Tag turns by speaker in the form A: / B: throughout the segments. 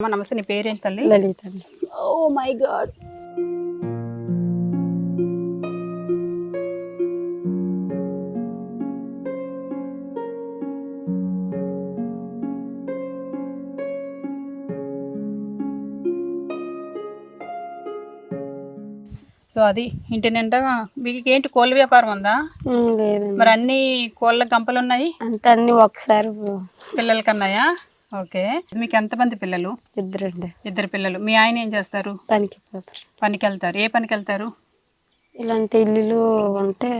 A: అమ్మ నమస్తే నీ పేరేంటి తల్లి?
B: Lalitha
A: oh my god so అది ఇంటి నిండా మీకు ఏంటి కోళ్ళ వ్యాపారం ఉందా? మరి అన్ని కోళ్ళ గంపలు ఉన్నాయి?
B: అంత అన్ని ఒకసారి
A: పిల్లలకి అన్నాయా ఓకే. మీకు ఎంతమంది పిల్లలు?
B: ఇద్దరండి.
A: ఇద్దరు పిల్లలు. మీ ఆయన ఏం చేస్తారు?
B: పనికి పోతారు
A: పనికి వెళ్తారు ఏ పనికి వెళ్తారు
B: ఇలాంటి ఇల్లులు ఉంటే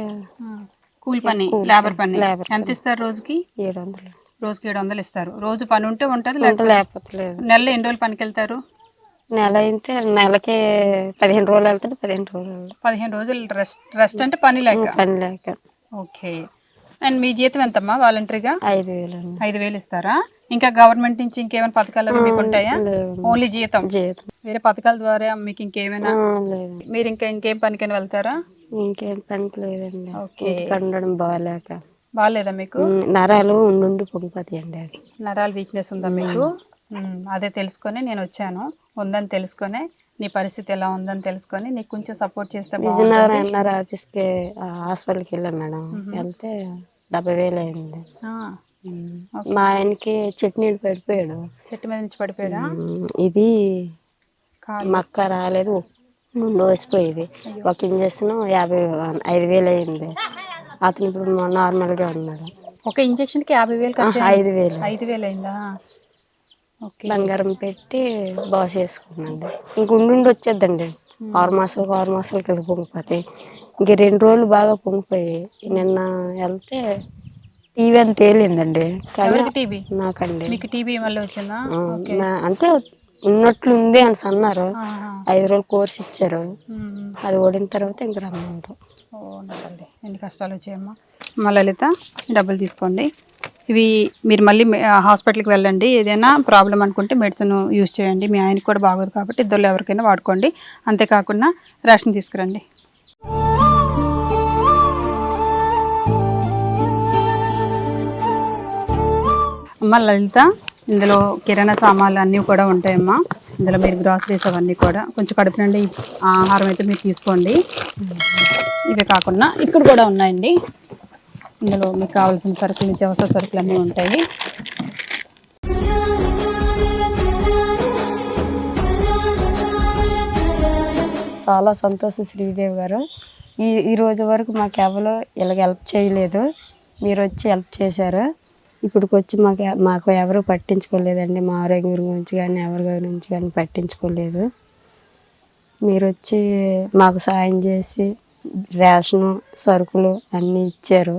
A: కూలి పని లేబర్
B: పని,
A: ఎంత ఇస్తారు రోజుకి?
B: ఏడు వందలు
A: రోజుకి ఏడు వందలు ఇస్తారు. రోజు పని ఉంటే ఉంటది
B: ఉంటే
A: లేకపోతే
B: లేదు
A: నెలలో ఎన్ని రోజులు పనికి వెళ్తారు
B: నెల అయితే నెలకి పదిహేను రోజులు వెళ్తాడు పదిహేను రోజులు.
A: పదిహేను రోజులు రెస్ట్ రెస్ట్ అంటే పని లేక.
B: పని లేక.
A: ఓకే. అండ్ మీ జీతం ఎంతమ్మా వాలంటరీగా?
B: ఐదు వేలు
A: ఐదు వేలు ఇస్తారా? ఇంకా గవర్నమెంట్ నుంచి ఇంకేమైనా పథకాలు అవి మీకు ఉంటాయా? ఓన్లీ జీతం?
B: జీతం.
A: వేరే పథకాల ద్వారా మీకు ఇంకేమైనా మీరు ఇంకా ఇంకేం పనికైనా వెళ్తారా?
B: ఇంకేం పనికి లేదండి.
A: ఓకే.
B: ఉండడం బాగాలేక.
A: బాగాలేదా మీకు?
B: నరాలు ఉండి పొంగిపోతాయండి అది.
A: నరాల వీక్నెస్ ఉందా మీకు. అదే తెలుసుకొని నేను వచ్చాను. ఉందని తెలుసుకొని నీ పరిస్థితి ఎలా ఉందని తెలుసుకొని నీకు కొంచెం సపోర్ట్ చేస్తే.
B: విజయనగరం ఎన్ఆర్ ఆఫీస్కి హాస్పిటల్కి వెళ్ళాం మేడం. వెళ్తే డెబ్బై వేలు అయింది. మా ఆయనకి చట్నీలు పడిపోయాడు.
A: చెట్టు మీద నుంచి పడిపోయాడా?
B: ఇది
A: కాదు.
B: మక్క రాలేదు ముందు వేసిపోయేది. ఒక ఇంజక్షన్ యాభై ఐదు వేలు అయింది. అతను ఇప్పుడు నార్మల్గా ఉన్నాడు.
A: ఒక ఇంజెక్షన్కి యాభై వేలు ఖర్చు
B: ఐదు వేలు.
A: ఐదు వేలు అయిందా? ఓకే.
B: బంగారం పెట్టి బాస్ చేసుకున్నాండి. ఇంక ఉండి వచ్చేద్దండి. ఆరు మాసాలకు ఆరు మాసాలకి వెళ్ళి పొంగిపోతాయి. ఇంక రెండు రోజులు బాగా పొంగిపోయాయి. నిన్న వెళ్తే టీవీ అని తేలిందండి
A: టీబీ
B: నాకండి.
A: మీకు టీబీ మళ్ళీ వచ్చిందా?
B: అంటే ఉన్నట్లు ఉంది అని అన్నారు. ఐదు రోజులు కోర్స్ ఇచ్చారు. అది ఓడిన తర్వాత ఇంక రమ్మంటారు
A: ఎన్ని కష్టాలు వచ్చాయమ్మా. మా లలిత డబ్బులు తీసుకోండి. ఇవి మీరు మళ్ళీ హాస్పిటల్కి వెళ్ళండి. ఏదైనా ప్రాబ్లం అనుకుంటే మెడిసిన్ యూజ్ చేయండి. మీ ఆయనకి కూడా బాగోదు కాబట్టి ఇద్దరు ఎవరికైనా వాడుకోండి. అంతేకాకుండా రేషన్ తీసుకురండి. అమ్మ లలిత ఇందులో కిరాణా సామాన్లు అన్నీ కూడా ఉంటాయమ్మా. ఇందులో మీరు గ్రాసరీస్ అవన్నీ కూడా. కొంచెం కడుపు నుండి ఆహారం అయితే మీరు తీసుకోండి. ఇవే కాకుండా ఇక్కడ కూడా ఉన్నాయండి. ఇందులో మీకు కావాల్సిన సరుకులు నిత్యావసర సరుకులు అన్నీ ఉంటాయి.
B: చాలా సంతోషం శ్రీదేవి గారు. ఈ ఈ రోజు వరకు మాకు ఎవరు ఇలాగ హెల్ప్ చేయలేదు. మీరు వచ్చి హెల్ప్ చేశారు. ఇప్పటికి వచ్చి మాకు మాకు ఎవరు పట్టించుకోలేదండి. మా ఆరోగ్యం గురించి కానీ ఎవరి గురించి కానీ పట్టించుకోలేదు. మీరు వచ్చి మాకు సాయం చేసి రేషను సరుకులు అన్నీ ఇచ్చారు.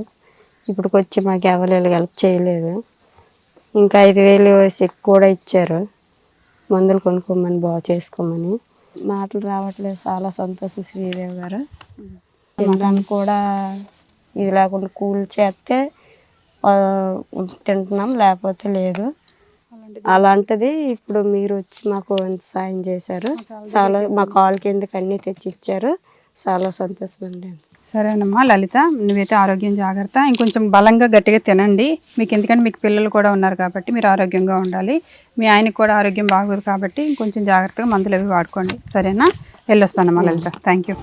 B: ఇప్పటికి వచ్చి మాకు ఎవరు హెల్ప్ చేయలేదు. ఇంకా ఐదు వేలు చెక్ కూడా ఇచ్చారు. మందులు కొనుక్కోమని బాగు చేసుకోమని. మాటలు రావట్లేదు. చాలా సంతోషం శ్రీదేవి గారు. తినడానికి కూడా ఇది లేకుండా కూల్ చేస్తే తింటున్నాం లేకపోతే లేదు. అలాంటిది ఇప్పుడు మీరు వచ్చి మాకు ఇంత సాయం చేశారు చాలా మా కాల్ కిందకి అన్నీ తెచ్చి ఇచ్చారు చాలా సంతోషం అండి
A: సరేనమ్మా లలిత నువ్వైతే ఆరోగ్యం జాగ్రత్త. ఇంకొంచెం బలంగా గట్టిగా తినండి. మీకు ఎందుకంటే మీకు పిల్లలు కూడా ఉన్నారు కాబట్టి మీరు ఆరోగ్యంగా ఉండాలి. మీ ఆయనకి కూడా ఆరోగ్యం బాగోదు కాబట్టి ఇంకొంచెం జాగ్రత్తగా మందులు అవి వాడుకోండి. సరేనా? వెళ్ళొస్తానమ్మా లలిత. Thank you